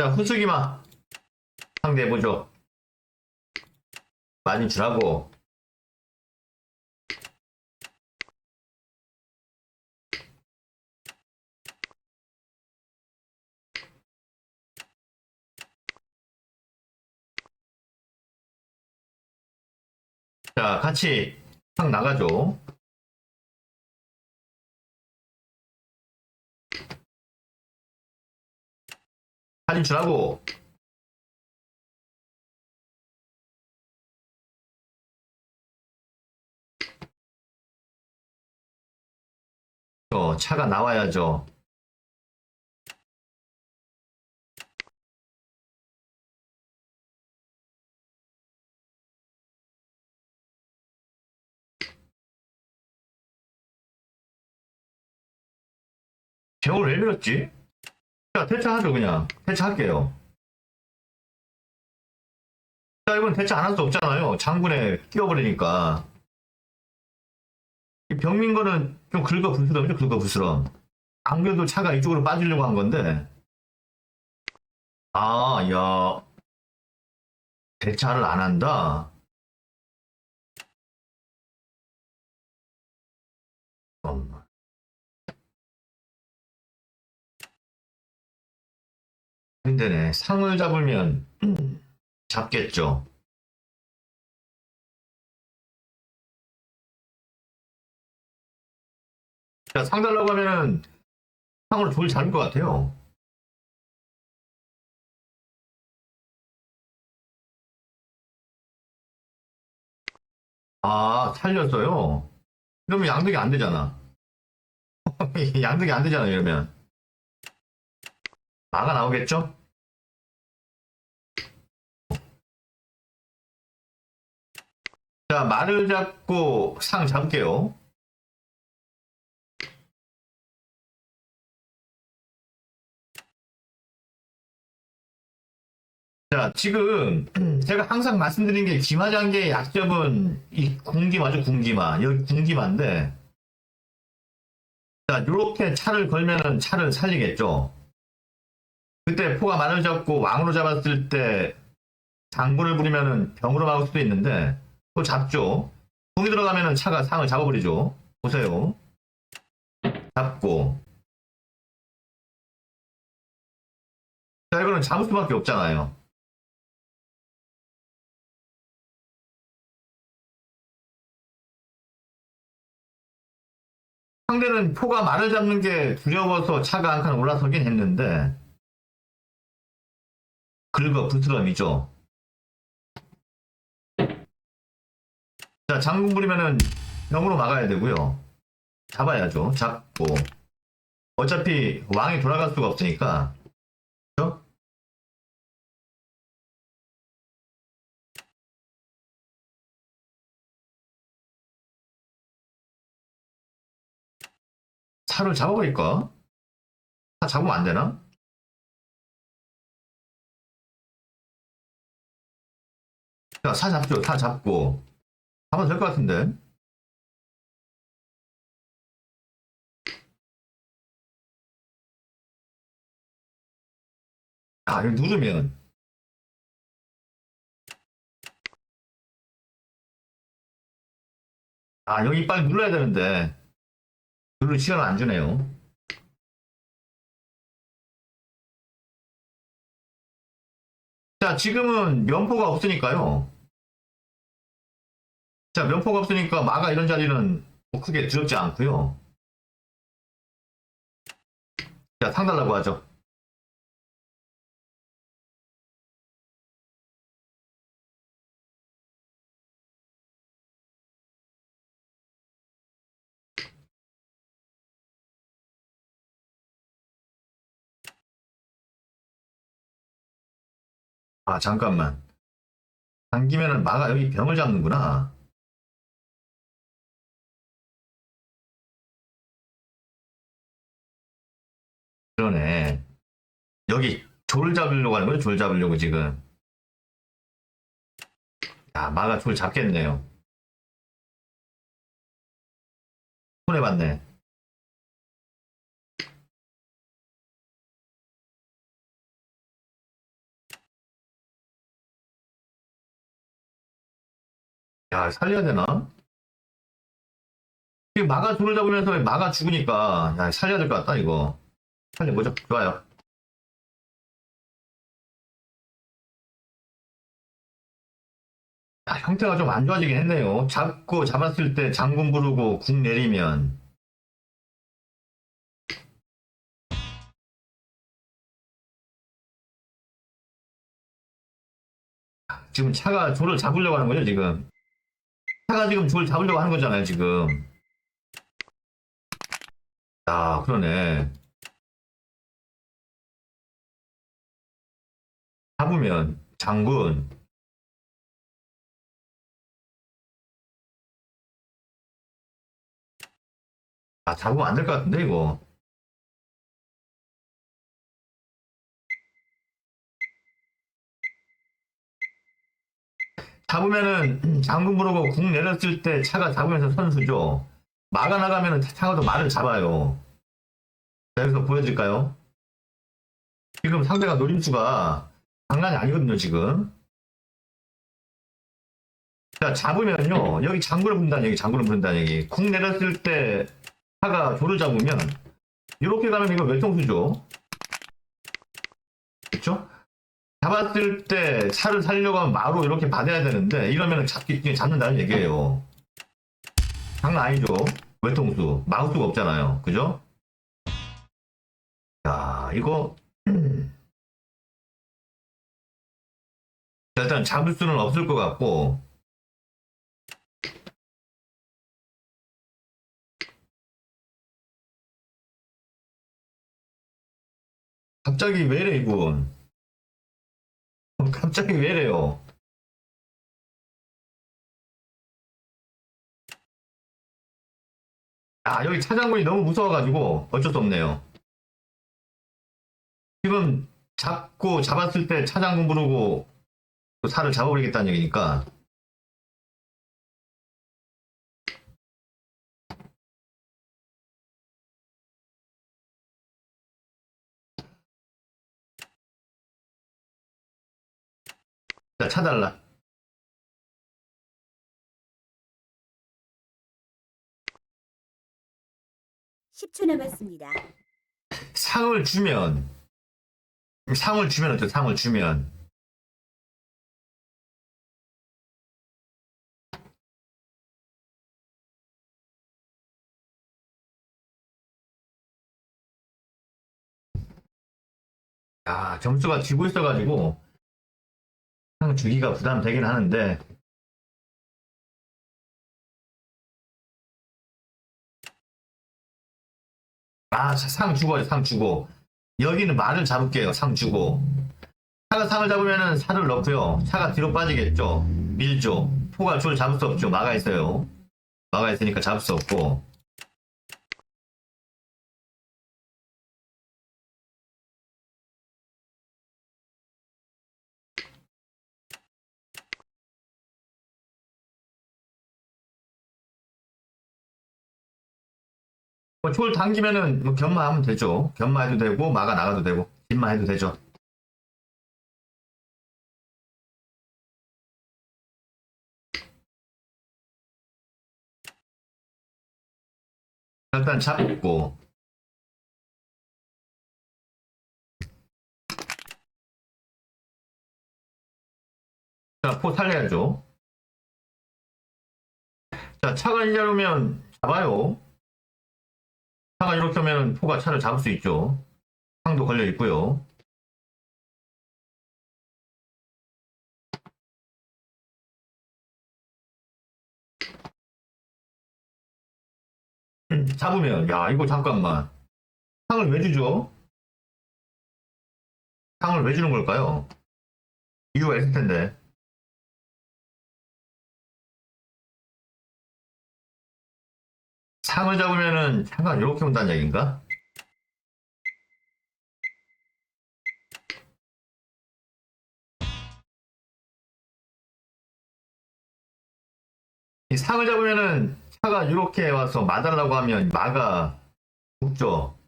자, 후수기마 상대 해보죠. 많이 주라고. 자, 같이 확 나가죠. 사진 주라고. 어, 차가 나와야죠. 제목을 왜 밀었지? 자, 대차하죠, 그냥. 대차할게요. 자, 이건 대차 안 할 수 없잖아요. 장군에 끼워버리니까. 이 병민 거는 좀 긁어 부스럼이죠, 긁어 부스럼. 안 그래도 차가 이쪽으로 빠지려고 한 건데. 아, 야. 대차를 안 한다? 잠 힘드네. 상을 잡으면 잡겠죠. 자, 상 달라고 하면은 상으로 돌 잡을 것 같아요. 아, 살렸어요. 이러면 양득이 안 되잖아. 양득이 안 되잖아, 이러면. 마가 나오겠죠? 자, 말을 잡고 상 잡을게요. 자, 지금 제가 항상 말씀드린 게 기마장계의 약점은 이 궁기마죠, 궁기마. 여기 궁기마인데 자, 요렇게 차를 걸면은 차를 살리겠죠. 그때 포가 말을 잡고 왕으로 잡았을 때 장군을 부리면은 병으로 막을 수도 있는데 또 잡죠. 공이 들어가면은 차가 상을 잡아버리죠. 보세요. 잡고. 자, 이거는 잡을 수밖에 없잖아요. 상대는 포가 말을 잡는 게 두려워서 차가 한 칸 올라서긴 했는데, 긁어 부스럼이죠. 자, 장군 부리면은 병으로 막아야 되고요. 잡아야죠. 잡고. 어차피 왕이 돌아갈 수가 없으니까. 그죠? 차를 잡아버릴까? 차 잡으면 안 되나? 자, 사 잡죠. 사 잡고. 하면 될 것 같은데. 아, 이거 누르면. 아, 여기 빨리 눌러야 되는데. 누를 시간을 안 주네요. 자, 지금은 면포가 없으니까요. 자, 면포가 없으니까 마가 이런 자리는 뭐 크게 두렵지 않고요. 자, 상 달라고 하죠. 아, 잠깐만. 당기면은 마가 여기 병을 잡는구나. 졸 잡으려고 하는 거예요. 졸 잡으려고 지금. 야, 마가 졸 잡겠네요. 손해봤네. 야, 살려야 되나? 지금 마가 졸 잡으면서 마가 죽으니까, 야, 살려야 될 것 같다, 이거. 살려보자. 좋아요. 야, 형태가 좀 안 좋아지긴 했네요. 잡고 잡았을 때 장군 부르고 궁 내리면. 지금 차가 조를 잡으려고 하는 거죠, 지금. 차가 지금 조를 잡으려고 하는 거잖아요, 지금. 아, 그러네. 잡으면 장군. 아, 잡으면 안 될 것 같은데, 이거. 잡으면은 장군 부르고 궁 내렸을 때 차가 잡으면서 선수죠. 막아 나가면은 차가 또 말을 잡아요. 자, 여기서 보여드릴까요? 지금 상대가 노림수가 장난이 아니거든요, 지금. 자, 잡으면요. 여기 장군을 부른다는 얘기, 장군을 부른다는 얘기. 궁 내렸을 때 차가 조를 잡으면 이렇게 가면 이거 외통수죠. 그렇죠? 잡았을 때 차를 살려고 하면 마루 이렇게 받아야 되는데 이러면 잡기 잡는다는 얘기예요. 장난 아니죠? 외통수 수가 없잖아요. 그죠? 야 이거 자, 일단 잡을 수는 없을 것 같고 갑자기 왜래 이분 어, 갑자기 왜래요? 아, 여기 차장군이 너무 무서워가지고 어쩔 수 없네요. 지금 잡고 잡았을 때 차장군 부르고 또 살을 잡아버리겠다는 얘기니까. 차달라. 십초 남았습니다. 상을 주면 상을 주면 어때? 상을 주면 아 점수가 지고 있어가지고 상 주기가 부담되긴 하는데 아, 자, 상 주고, 상 주고. 여기는 말을 잡을게요, 상 주고. 차가 상을 잡으면은 살을 넣고요. 차가 뒤로 빠지겠죠. 밀죠. 포가 줄 잡을 수 없죠. 막아 있어요. 막아 있으니까 잡을 수 없고. 뭐, 줄 당기면은 뭐 견마하면 되죠. 견마해도 되고, 막아 나가도 되고, 뒷마 해도 되죠. 일단 잡고, 자, 포 살려야죠. 자, 차가 이러면 잡아요. 차가 이렇게 하면 포가 차를 잡을 수 있죠. 상도 걸려 있고요. 음, 잡으면 야 이거 잠깐만 상을 왜 주죠? 상을 왜 주는 걸까요? 이유가 있을 텐데. 상을 잡으면은 차가 이렇게 온다는 얘기인가? 이 상을 잡으면은 차가 이렇게 와서 마달라고 하면 마가 죽죠.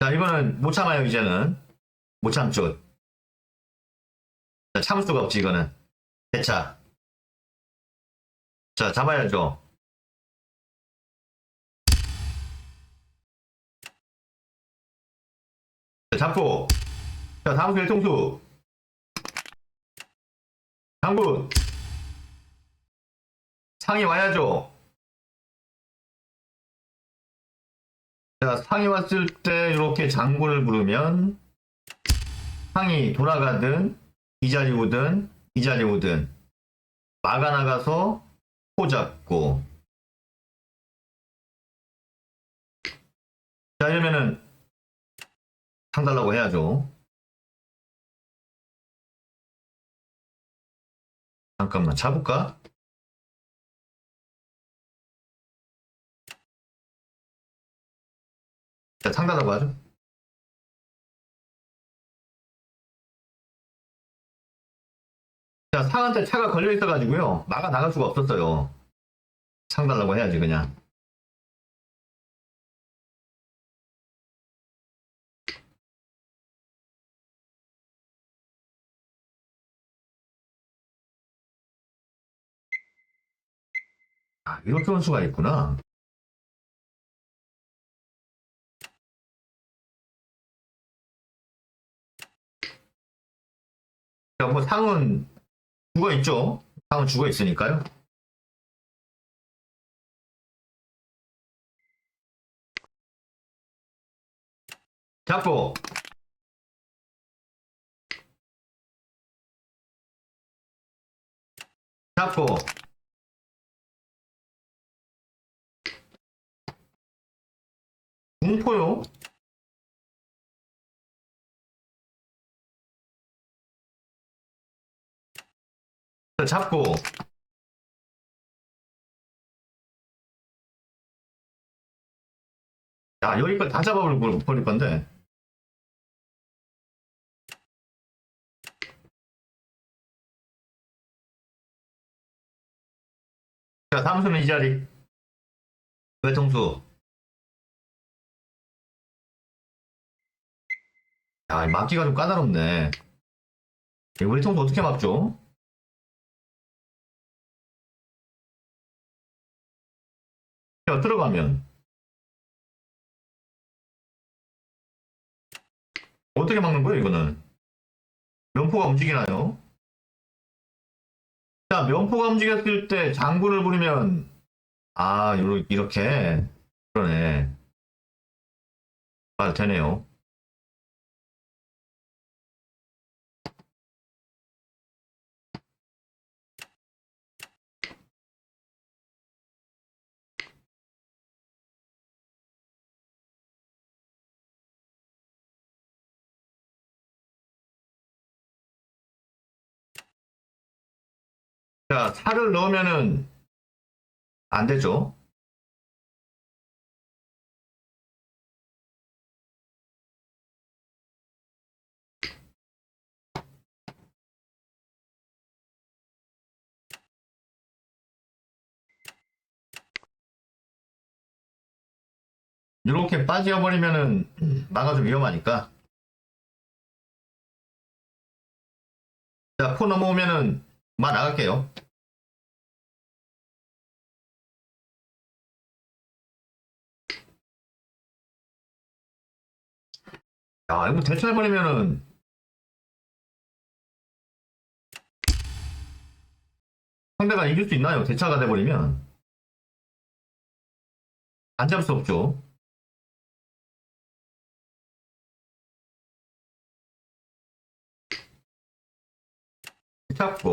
자, 이거는 못 참아요, 이제는. 못 참죠. 자, 참을 수가 없지, 이거는. 대차. 자, 잡아야죠. 자, 잡고. 자, 다음 수 일통수. 장군. 상이 와야죠. 자, 상이 왔을 때 이렇게 장군을 부르면 상이 돌아가든 이 자리 오든 이 자리 오든 막아 나가서 코 잡고 자 이러면은 상 달라고 해야죠. 잠깐만 잡을까? 자, 상달라고 하죠. 상한테 차가 걸려 있어가지고요. 막아 나갈 수가 없었어요. 상 달라고 해야지, 그냥. 아, 이렇게 온 수가 있구나. 자, 뭐 상은 죽어 있죠. 상은 죽어 있으니까요. 잡고 잡고 공포요. 잡고. 야 여기까지 다 잡아버릴 버릴 건데. 자 다음 수는 이 자리. 외통수. 야 막기가 좀 까다롭네. 이 외통수 어떻게 막죠? 야 들어가면 어떻게 막는 거예요, 이거는? 면포가 움직이나요? 자, 면포가 움직였을 때 장군을 부르면, 아, 이렇게. 그러네. 아, 되네요. 자, 살을 넣으면은 안 되죠. 이렇게 빠져버리면은 나가 좀 위험하니까. 자, 포 넘어오면은 마 나갈게요. 야, 이거 대처해버리면은 상대가 이길 수 있나요? 대차가 돼버리면 안 잡을 수 없죠. 잡고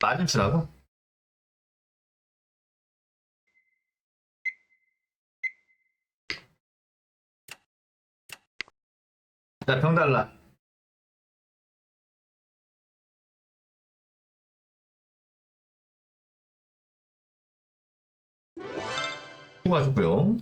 맞은 치라고? 자, 병 달라. 수고하셨고요.